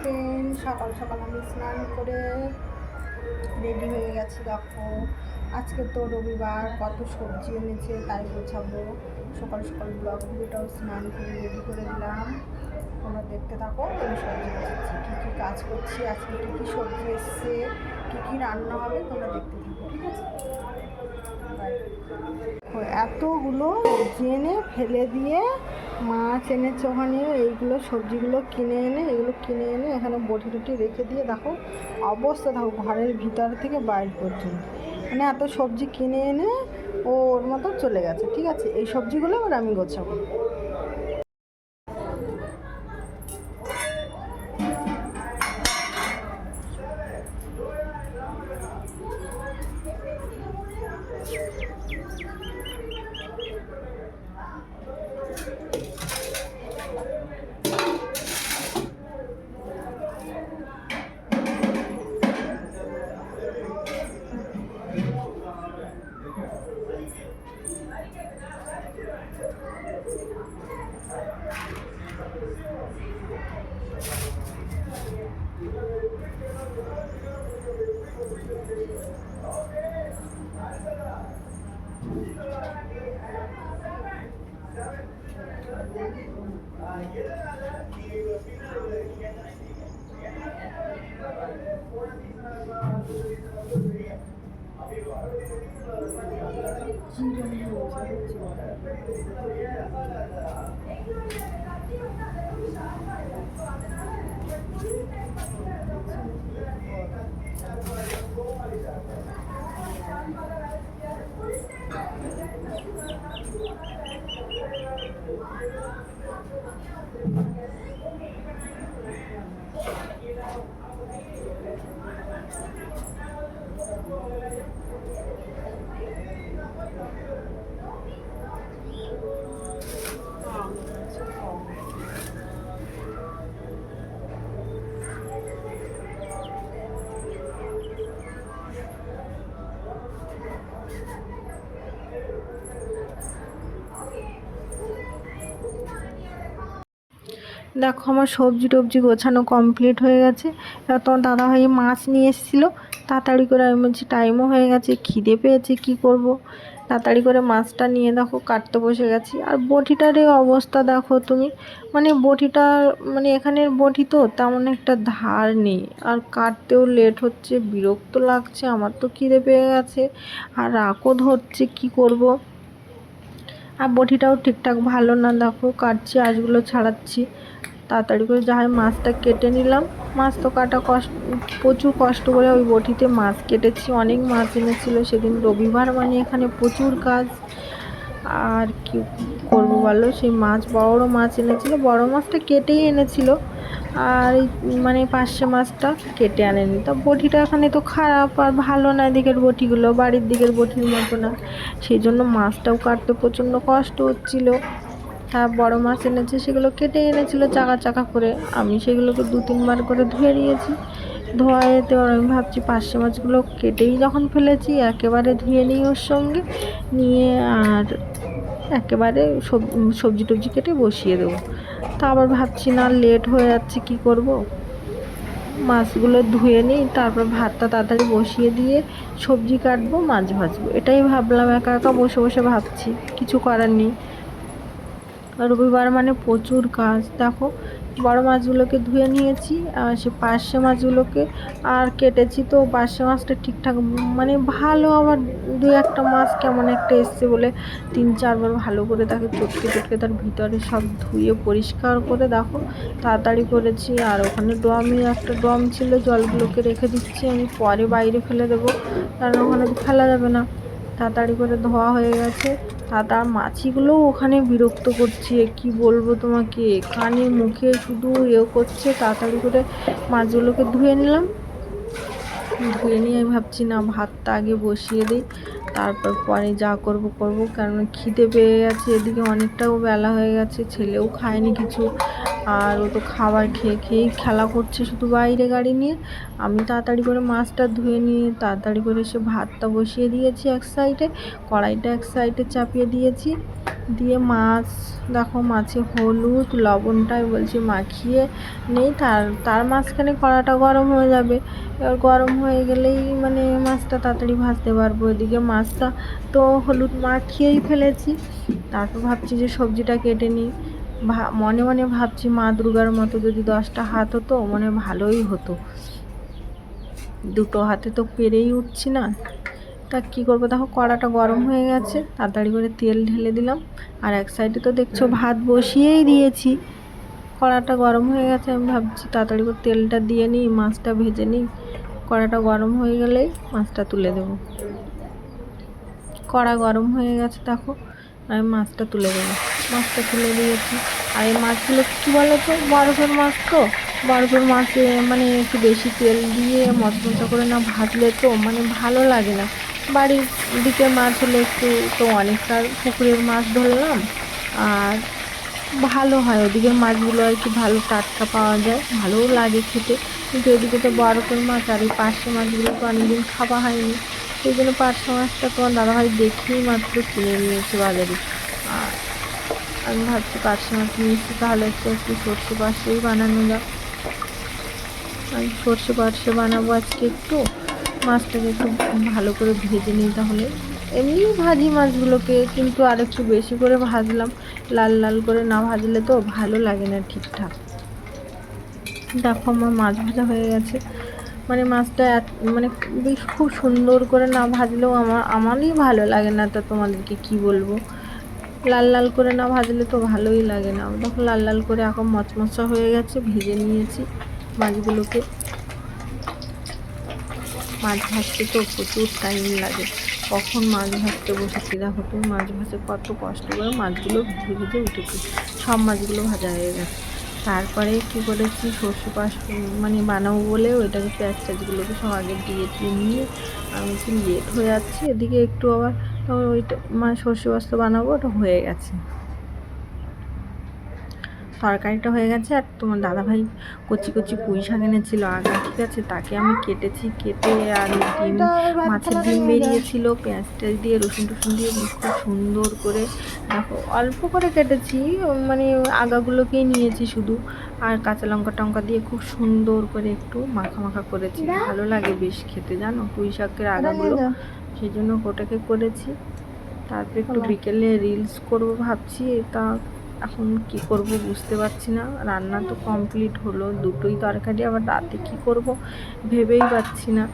Train সকাল সকাল আমি স্নান করে রেডি হয়ে গেছি, দেখো। আজকে তো রবিবার, কত সবজি এনেছে তাই গোছাবো। সকাল সকাল ব্লগ ভিডিওটাও স্নান করে রেডি করে দিলাম। তোমরা দেখতে থাকো, আমি সবজি গোছাচ্ছি। কী কী কাজ করছি, আজকে কী কী সবজি এসছে, কী কী রান্না হবে, তোমরা দেখতে থাকো, ঠিক আছে? এতগুলো জেনে ফেলে দিয়ে মাছ এনেছে ওখানে এইগুলো সবজিগুলো কিনে এনে, এগুলো কিনে এনে এখানে বটি টুটি রেখে দিয়ে দেখো, অবস্থা দেখো ঘরের ভিতর থেকে বাইরে পর্যন্ত। মানে এত সবজি কিনে এনে ওর মতো চলে গেছে, ঠিক আছে? এই সবজিগুলো এবার আমি গোছাবো। 진정해 오세요. দেখো আমার সবজি টবজি গোছানো কমপ্লিট হয়ে গেছে। তোমার দাদাভাই মাছ নিয়ে এসেছিল। তাড়াতাড়ি করে আমি বলছি টাইমও হয়ে গেছে, খিদে পেয়েছে, কি করব? তাড়াতাড়ি করে মাছটা নিয়ে দেখো, কাটতে বসে গেছি। আর বটিটার অবস্থা দেখো তুমি। মানে বটিটা মানে এখানের বটি তো তেমন একটা ধার নেই। আর কাটতেও লেট হচ্ছে, বিরক্ত লাগছে, আমার তো খিদে পেয়ে গেছে। আর রাগও ধরছে, কি করব? আর বটিটাও ঠিকঠাক ভালো না, দেখো কাটছি, আঁশগুলো ছাড়াচ্ছি। তাড়াতাড়ি করে যা হয় মাছটা কেটে নিলাম। মাছ তো কাটা কষ্ট, প্রচুর কষ্ট করে ওই বটিতে মাছ কেটেছি। অনেক মাছ এনেছিল সেদিন রবিবার মানে এখানে প্রচুর কাজ। আর কি করব বলো? সেই মাছ, বড় বড় মাছ এনেছিল। বড় মাছটা কেটেই এনেছিল। আর মানে পার্শে মাছটা কেটে আনেনি। তা বটিটা এখানে তো খারাপ আর ভালো না এদিকের বটিগুলো, বাড়ির দিকের বটির মতো না। সেই জন্য মাছটাও কাটতে প্রচণ্ড কষ্ট হচ্ছিল। হ্যাঁ বড় মাছ এনেছে, সেগুলো কেটে এনেছিল চাকা চাকা করে। আমি সেগুলোকে দু তিনবার করে ধুয়ে নিয়েছি। ধোয়া এতে আমি ভাবছি পার্শে মাছগুলো কেটেই যখন ফেলেছি, একেবারে ধুয়ে নিই ওর সঙ্গে। নিয়ে আর একেবারে সবজি টবজি কেটে বসিয়ে দেবো। তা আবার ভাবছি, না লেট হয়ে যাচ্ছে, কি করব? মাছগুলো ধুয়ে নিই, তারপর ভাতটা তাড়াতাড়ি বসিয়ে দিয়ে সবজি কাটবো, মাছ ভাজবো। এটাই ভাবলাম, একা একা বসে বসে ভাবছি, কিছু করার নেই। রবিবার মানে প্রচুর কাজ। দেখো বড় মাছগুলোকে ধুয়ে নিয়েছি, আর সে পার্শে মাছগুলোকে আর কেটেছি। তো পার্শে মাছটা ঠিকঠাক মানে ভালো আবার দু একটা মাছ কেমন একটা এসছে বলে তিন চারবার ভালো করে তাকে চটকে চটকে তার ভিতরে সব ধুয়ে পরিষ্কার করে দেখো, তাড়াতাড়ি করেছি। আর ওখানে ড্রমই একটা ড্রম ছিল, জলগুলোকে রেখে দিচ্ছি আমি, পরে বাইরে ফেলে দেবো, কারণ ওখানে ফেলা যাবে না। তাড়াতাড়ি করে ধোয়া হয়ে গেছে। দাদা মাছিগুলো ওখানে বিরক্ত করছে। কি বলব তোমাকে? কানে, মুখে শুধু ইয়ে করছে। তাড়াতাড়ি করে মাছগুলোকে ধুয়ে নিলাম। ধুয়ে নিয়ে আমি ভাবছি, না, ভাতটা আগে বসিয়ে দিই। তারপর পরে যা করব করব। কারণ খিদে পেয়ে গেছে। এদিকে অনেকটাও বেলা হয়ে গেছে। ছেলেও খায়নি কিছু। আর ও তো খাবার খেয়ে খেয়েই খেলা করছে শুধু বাইরে গাড়ি নিয়ে। আমি তাড়াতাড়ি করে মাছটা ধুয়ে নিয়ে তাড়াতাড়ি করে সে ভাতটা বসিয়ে দিয়েছি এক সাইডে, কড়াইটা এক সাইডে চাপিয়ে দিয়েছি। দিয়ে মাছ, দেখো মাছে হলুদ লবণটাই বলছি মাখিয়ে নেই, তার তার মাঝখানে কড়াটা গরম হয়ে যাবে। এবার গরম হয়ে গেলেই মানে মাছটা তাড়াতাড়ি ভাজতে পারব। এদিকে মাছটা তো হলুদ মাখিয়েই ফেলেছি। তারপর ভাবছি যে সবজিটা কেটে নিই। মনে মনে ভাবছি মা দুর্গার মতো যদি দশটা হাত হতো, মনে ভালোই হতো। দুটো হাতে তো পেরেই উঠছি না। তা কী করব? দেখো কড়াটা গরম হয়ে গেছে, তাড়াতাড়ি করে তেল ঢেলে দিলাম। আর এক সাইডে তো দেখছ ভাত বসিয়েই দিয়েছি। কড়াটা গরম হয়ে গেছে, আমি ভাবছি তাড়াতাড়ি করে তেলটা দিয়ে নিই, মাছটা ভেজে নিই। কড়াটা গরম হয়ে গেলেই মাছটা তুলে দেবো। কড়া গরম হয়ে গেছে, দেখো, আমি মাছটা তুলে দেবো। মাছটা তুলে দিয়েছি। আর এই মাছগুলো কী বলো তো বরফের মাছ তো? বরফের মাছে মানে একটু বেশি তেল দিয়ে মশমশা করে না ভাজলে তো মানে ভালো লাগে না। বাড়ির দিকে মাছ হলে একটু তো অনেকটা পুকুরের মাছ ধরলাম। আর ভালো হয়, ওদিকের মাছগুলো আর কি ভালো টাটকা পাওয়া যায়, ভালোও লাগে খেতে। কিন্তু এদিকে তো বরফের মাছ আর এই পার্শে মাছগুলো তো অনেকদিন খাওয়া হয়নি। সেই জন্য পার্শে মাছটা তোমার দাদাভাই দেখেই মাত্র কিনে নিয়েছে বাজারে। আর আমি ভাবছি পার্শে মাছ নিয়েছি তাহলে একটু একটু সর্ষে পার্শেই বানানো যাক। আমি সর্ষে পার্শে বানাবো আজকে একটু। মাছটাকে একটু ভালো করে ভেজে নিই তাহলে। এমনি ভাজি মাছগুলোকে কিন্তু আর একটু বেশি করে ভাজলাম। লাল লাল করে না ভাজলে তো ভালো লাগে না ঠিকঠাক। দেখো আমার মাছ ভাজা হয়ে গেছে। মানে মাছটা মানে বেশ খুব সুন্দর করে না ভাজলেও আমার, আমারই ভালো লাগে না। তা তোমাদেরকে কি বলব? লাল লাল করে না ভাজলে তো ভালোই লাগে না। দেখো লাল লাল করে এখন মচমচা হয়ে গেছে, ভেজে নিয়েছি মাছগুলোকে। মাছ ভাজতে তো প্রচুর টাইম লাগে। কখন মাছ ভাজতে বসেছি দেখো তুমি, মাছ ভাজে কত কষ্ট করে মাছগুলো ভেজে ভেজে উঠেছি। সব মাছগুলো ভাজা হয়ে গেছে। তারপরে কী করেছি, সর্ষে পাশ মানে বানাবো বলে ওইটাকে পেঁয়াজ টেয়াজগুলোকে সব আগে দিয়ে দিয়ে নিয়ে আমি একটু লেট হয়ে যাচ্ছে। এদিকে একটু আবার ওইটা মানে সর্ষে বাস্ত বানাবো, ওটা হয়ে গেছে। তরকারিটা হয়ে গেছে, আর তোমার দাদাভাই কচি কচি পুঁই শাক এনেছিল। আগা ঠিক আছে, তাকে আমি কেটেছি, কেটে আর ডিম, মাছের ডিম বেরিয়েছিল, পেঁয়াজ টেয়াজ দিয়ে, রসুন টসুন দিয়ে খুব সুন্দর করে, দেখো, অল্প করে কেটেছি মানে আগাগুলোকেই নিয়েছি শুধু। আর কাঁচা লঙ্কা টঙ্কা দিয়ে খুব সুন্দর করে একটু মাখা মাখা করেছি। ভালো লাগে বেশ খেতে, জানো? পুঁই শাকের আগাগুলো। সেই জন্য ওটাকে করেছি। তারপর একটু বিকেলে রিলস করব ভাবছি তা এখন কি করব বুঝতে পারছি না। রান্না তো কমপ্লিট হলো দুটোই তরকারি আবার রাতে কি করব ভেবেই পাচ্ছি না।